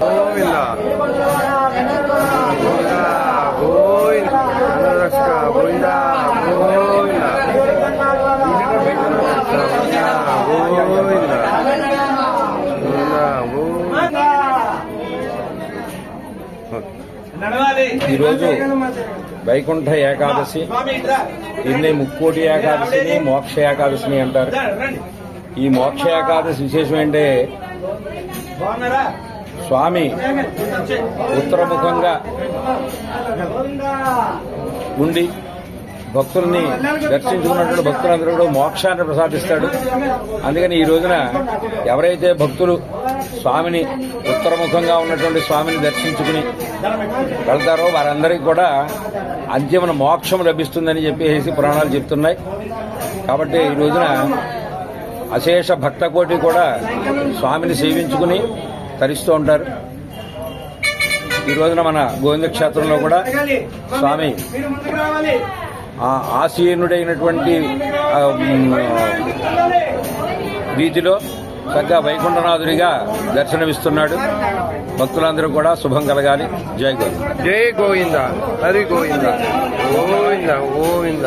గోవింద. ఈరోజు వైకుంఠ ఏకాదశి. దీన్ని ముక్కోటి ఏకాదశిని మోక్ష ఏకాదశిని అంటారు. ఈ మోక్ష ఏకాదశి విశేషం ఏంటంటే స్వామి ఉత్తరముఖంగా ఉండి భక్తుల్ని దర్శించుకున్నటువంటి భక్తులందరూ కూడా మోక్షాన్ని ప్రసాదిస్తాడు. అందుకని ఈ రోజున ఎవరైతే భక్తులు స్వామిని ఉత్తరముఖంగా ఉన్నటువంటి స్వామిని దర్శించుకుని వెళ్తారో వారందరికీ కూడా అంతిమ మోక్షం లభిస్తుందని చెప్పేసి పురాణాలు చెప్తున్నాయి. కాబట్టి ఈ రోజున అశేష భక్త కోటి కూడా స్వామిని సేవించుకుని తరిస్తూ ఉంటారు. ఈ రోజున మన గోవింద క్షేత్రంలో కూడా స్వామి ఆసీనుడైనటువంటి రీతిలో చక్కగా వైకుంఠనాథుడిగా దర్శనమిస్తున్నాడు. భక్తులందరూ కూడా శుభం కలగాలి. జై గోవింద. జై గోవింద. హరి గోవింద. గోవింద గోవింద.